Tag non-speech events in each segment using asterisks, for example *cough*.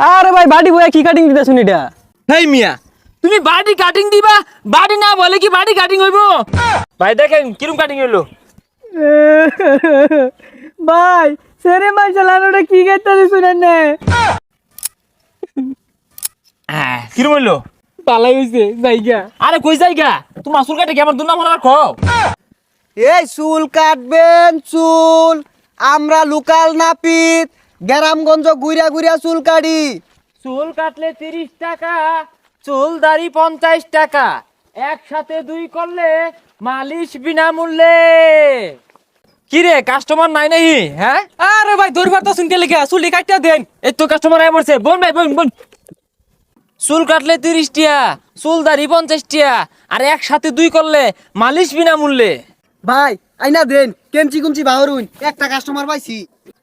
আরে ভাই বাড়ি বয়া কি কাটিং দিতে শুনি এটা? হেই মিয়া। তুমি বাড়ি কাটিং দিবা? বাড়ি না বলে কি বাড়ি কাটিং হইব? ভাই দেখেন কিরম কাটিং হইল? *laughs* ভাই সেরে মাল চালানোটা কি করতে শুনেন না। হ্যাঁ কিরম হইল? পালাই হইছে জায়গা। আরে কই জায়গা? তোমার চুল কাটে কি আমার দুনা মনে রাখো এই চুল কাটবেন চুল। আমরা লোকাল নাপিত। গ্রামগঞ্জ ঘুরিয়া ঘুরিয়া চুল কাটি। চুল কাটলে তিরিশ টাকা চুল দাড়ি পঞ্চাশ টাকা। একসাথে দুই করলে মালিশ বিনামূল্যে। কিরে কাস্টমার নাই নাই হ্যাঁ? আরে ভাই দৌড় তো শুনতে লেগে চুলি কাটিয়া দেন। এই তো কাস্টমার আয় পড়ছে। বোন ভাই বোন বোন। চুল কাটলে তিরিশ টিয়া চুল দাড়ি পঞ্চাশ টিয়া আর একসাথে দুই করলে মালিশ বিনামূল্যে। ভাই আইনা দেন কেমচি কুমচি বাহরুন একটা কাস্টমার পাইছি।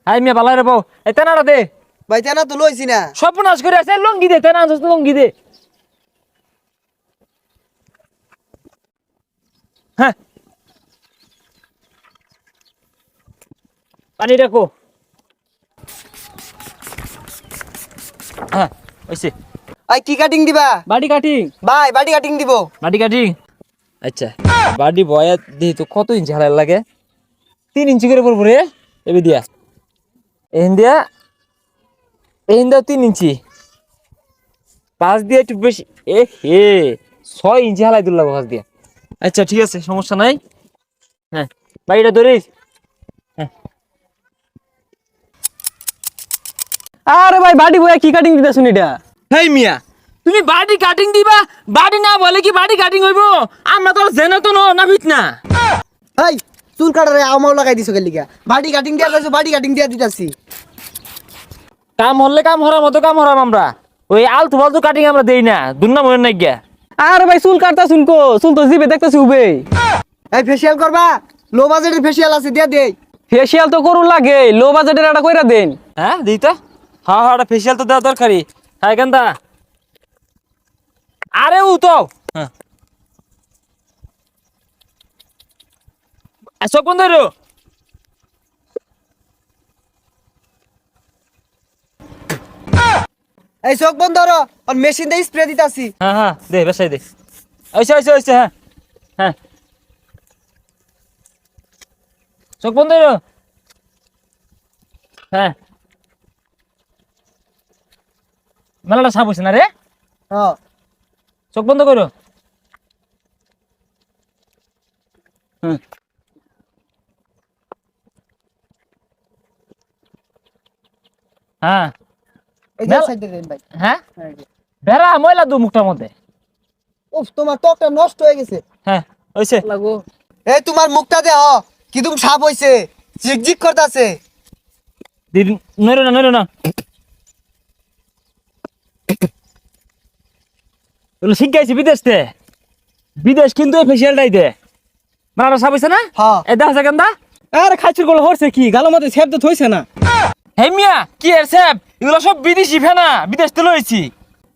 হাই মিয়া বালাই রে বউ এ তেনারা দে। ভাই তেনা তো লইছি না। সর্বনাশ করে আছে লঙ্গি দে তেনা আনছিস তো লঙ্গি দে। হ্যাঁ। পানি রাখো। হ্যাঁ ওইসে আই কি কাটিং দিবা? বাড়ি কাটিং ভাই বাড়ি কাটিং দিব। বাড়ি কাটি আচ্ছা বাড়ি বয়া দিই কত ইঞ্চি হালার লাগে? তিন ইঞ্চি করে পড়ব রে এবি দিয়া। এহিন দিয়া এহিন দিয়া তিন ইঞ্চি। পাঁচ দিয়ে একটু বেশি, এ হে, ছয় ইঞ্চি হালাই দিল লাগবো পাঁচ দিয়া। আচ্ছা ঠিক আছে, সমস্যা নাই। হ্যাঁ বাড়িটা ধরিস আরে ভাই, বাড়ি বয়া কি কাটিং দিতে শুনি এটা? হেই মিয়া তুমি বাড়ি কাটিং দিবা? বাড়ি না বলে কি বাড়ি কাটিং হইব? আমরা তো জেনে তো না ভিত না। এই চুল কাটারে আমাও লাগাই দিছো গেলিগা বাড়ি কাটিং দিয়া যাইছো বাড়ি কাটিং দিয়া দিতাছি। কাম হলে কাম হরার মতো কাম হরাম আমরা। ওই আলতু ফালতু কাটিং আমরা দেই না দুর্না মনে নাই গিয়া। আরে ভাই চুল কাটতা শুনকো চুল তো জিবে দেখতেছি উবে। এই ফেসিয়াল করবা? লো বাজেটের ফেসিয়াল আছে দিয়া দেই। ফেসিয়াল তো করুন লাগে লো বাজেটের একটা কইরা দেন। হ্যাঁ দিই তো। হ্যাঁ হ্যাঁ ফেসিয়াল তো দেওয়া দরকারি। হ্যাঁ কেনটা আরে ও তো হ্যাঁ চোখ এই চোখ বন্ধ আর মেশিন দিয়ে স্প্রে দিতাছি। হ্যাঁ হ্যাঁ দে বেসাই দে। ওইসে ওইসে ওইসে হ্যাঁ হ্যাঁ। চোখ বন্ধ হ্যাঁ। মেলাটা সাপ হইছে না রে? হ্যাঁ চোখ বন্ধ করো। হুম। হ্যাঁ। এই যে মেলা- সাইডে দেন ভাই। হ্যাঁ? বেড়া ময়লা দু মুখটার মধ্যে। উফ তোমার ত্বকটা নষ্ট হয়ে গেছে। হ্যাঁ লাগো। এই তোমার মুখটা দেহ কিদুম সাপ হইছে। ঝিকঝিক করতাছে। দিদি নইরো না নইরো না। এগুলো শিখাইছি বিদেশ তে বিদেশ কিন্তু ফেসিয়ালটাই দে। মারা সাবাইছে না? হ্যাঁ। এ দেখা যায় কেনটা আরে খাইছিরগুলো হরছে কি? গালো মধ্যে সেব তো থইছে না। হে মিয়া কি এর এগুলো সব বিদেশি ফেনা। বিদেশ থেকে লইছি।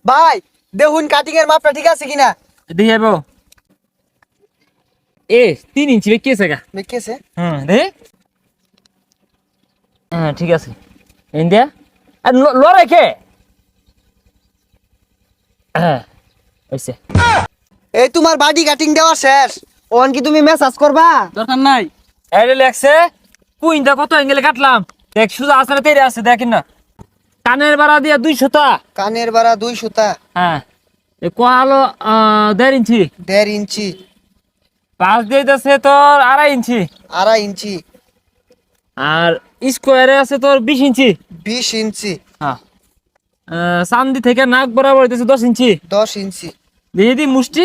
ভাই দেখুন কাটিং এর মাপটা ঠিক আছে কিনা? দেখি যাব এ তিন ইঞ্চি বেঁকে গা? দেখেছে হুম দে। হ্যাঁ ঠিক আছে। ইন্ডিয়া আর লড়াই কে? হ্যাঁ। হয়েছে এই তোমার বাডি কাটিং দেওয়া শেষ। ওন কি তুমি মেসাজ করবা? দরকার নাই। এরে লেখছে কুইনটা কত এঙ্গেলে কাটলাম? দেখ সুজা আছে না তেরে আছে দেখেন না। কানের বাড়া দিয়া দুইশো টা কানের বাড়া দুই সুতা। হ্যাঁ। এ কোয়ালো দেড় ইঞ্চি। দেড় ইঞ্চি। পাঁচ দিয়ে আছে তোর আড়াই ইঞ্চি। আড়াই ইঞ্চি। আর স্কোয়ারে আছে তোর বিশ ইঞ্চি। বিশ ইঞ্চি। হ্যাঁ। চান্দি থেকে নাক বরাবর হইতেছে দশ ইঞ্চি। দশ ইঞ্চি। দিয়ে দি মুষ্টি।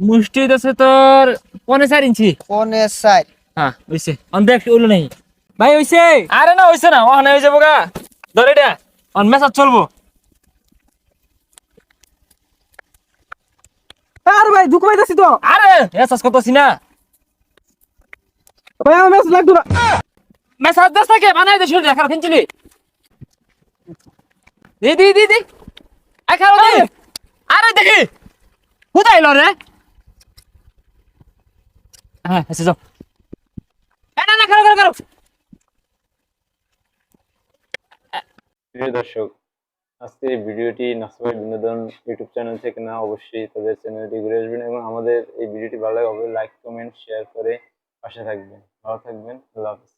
মুষ্টি হইতেছে তোর পনে চার ইঞ্চি। পনে সাইড হ্যাঁ হইছে। অন দেখ ওলো নেই। ভাই হইছে? আরে না হইছে না ওখানে হয়ে যাব গা ধরে এটা। অন মেসাজ চলবো। আরে ভাই দুঃখ পাইতাছি তো। আরে মেসাজ করতেছি না। ভাই আমার মেস লাগতো না। মেসাজ দেশ থাকে বানাই দে শুনে খারাপ কিনছিলি দি দি দি দি। আই খারাপ দি আরে দেখি। কোথায় এলো রে? হ্যাঁ না না খারাপ প্রিয় দর্শক, আজকের ভিডিওটি নাসবাই বিনোদন ইউটিউব চ্যানেল থেকে না, অবশ্যই তাদের চ্যানেলটি ঘুরে আসবেন এবং আমাদের এই ভিডিওটি ভালো লাগে লাইক কমেন্ট শেয়ার করে পাশে থাকবেন। ভালো থাকবেন, আল্লাহ হাফিজ।